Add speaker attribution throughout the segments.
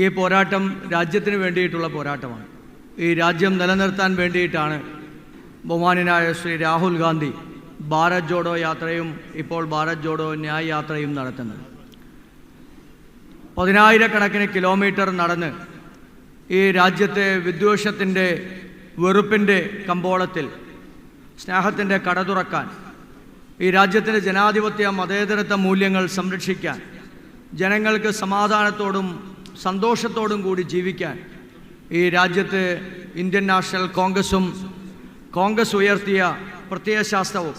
Speaker 1: ഈ പോരാട്ടം രാജ്യത്തിന് വേണ്ടിയിട്ടുള്ള പോരാട്ടമാണ്. ഈ രാജ്യം നിലനിർത്താൻ വേണ്ടിയിട്ടാണ് ബഹുമാനായ ശ്രീ രാഹുൽ ഗാന്ധി ഭാരത് ജോഡോ യാത്രയും ഇപ്പോൾ ഭാരത് ജോഡോ ന്യായ യാത്രയും നടത്തുന്നത്. പതിനായിരക്കണക്കിന് കിലോമീറ്റർ നടന്ന് ഈ രാജ്യത്തെ വിദ്വേഷത്തിന്റെ വെറുപ്പിന്റെ കമ്പോളത്തിൽ സ്നേഹത്തിന്റെ കട തുറക്കാൻ ഈ രാജ്യത്തിന്റെ ജനാധിപത്യ മതേതരത്വ മൂല്യങ്ങൾ സംരക്ഷിക്കാൻ ജനങ്ങൾക്ക് സമാധാനത്തോടും സന്തോഷത്തോടും കൂടി ജീവിക്കാൻ ഈ രാജ്യത്ത് ഇന്ത്യൻ നാഷണൽ കോൺഗ്രസും കോൺഗ്രസ് ഉയർത്തിയ പ്രത്യയശാസ്ത്രവും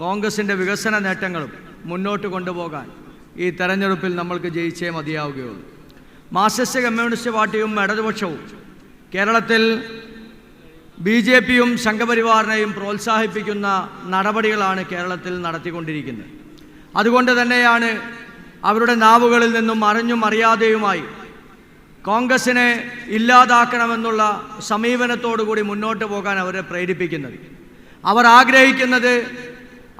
Speaker 1: കോൺഗ്രസിന്റെ വികസന നേട്ടങ്ങളും മുന്നോട്ട് കൊണ്ടുപോകാൻ ഈ തെരഞ്ഞെടുപ്പിൽ നമ്മൾക്ക് ജയിച്ചേ മതിയാവുകയുള്ളൂ. മാർക്സിസ്റ്റ് കമ്മ്യൂണിസ്റ്റ് പാർട്ടിയും ഇടതുപക്ഷവും കേരളത്തിൽ ബി ജെ പിയും സംഘപരിവാറിനെയും പ്രോത്സാഹിപ്പിക്കുന്ന നടപടികളാണ് കേരളത്തിൽ നടത്തിക്കൊണ്ടിരിക്കുന്നത്. അതുകൊണ്ട് തന്നെയാണ് അവരുടെ നാവുകളിൽ നിന്നും അറിഞ്ഞും അറിയാതെയുമായി കോൺഗ്രസിനെ ഇല്ലാതാക്കണമെന്നുള്ള സമീപനത്തോടുകൂടി മുന്നോട്ട് പോകാൻ അവരെ പ്രേരിപ്പിക്കുന്നത്. അവർ ആഗ്രഹിക്കുന്നത്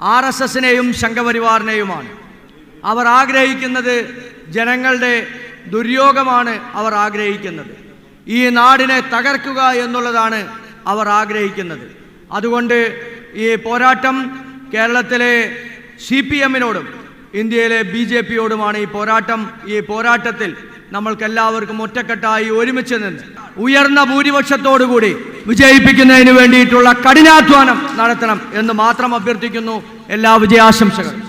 Speaker 1: ആർ എസ് എസിനെയും സംഘപരിവാറിനെയുമാണ്. അവർ ആഗ്രഹിക്കുന്നത് ജനങ്ങളുടെ ദുര്യോഗമാണ് അവർ ആഗ്രഹിക്കുന്നത്. ഈ നാടിനെ തകർക്കുക എന്നുള്ളതാണ് അവർ ആഗ്രഹിക്കുന്നത്. അതുകൊണ്ട് ഈ പോരാട്ടം കേരളത്തിലെ സി പി എമ്മിനോടും ഇന്ത്യയിലെ ബി ജെ പിയോടുമാണ് ഈ പോരാട്ടം. ഈ പോരാട്ടത്തിൽ നമ്മൾക്കെല്ലാവർക്കും ഒറ്റക്കെട്ടായി ഒരുമിച്ച് നിന്ന് ഉയർന്ന ഭൂരിപക്ഷത്തോടുകൂടി വിജയിപ്പിക്കുന്നതിന് വേണ്ടിയിട്ടുള്ള കഠിനാധ്വാനം നടത്തണം എന്ന് മാത്രം അഭ്യർത്ഥിക്കുന്നു. എല്ലാ വിജയാശംസകളും.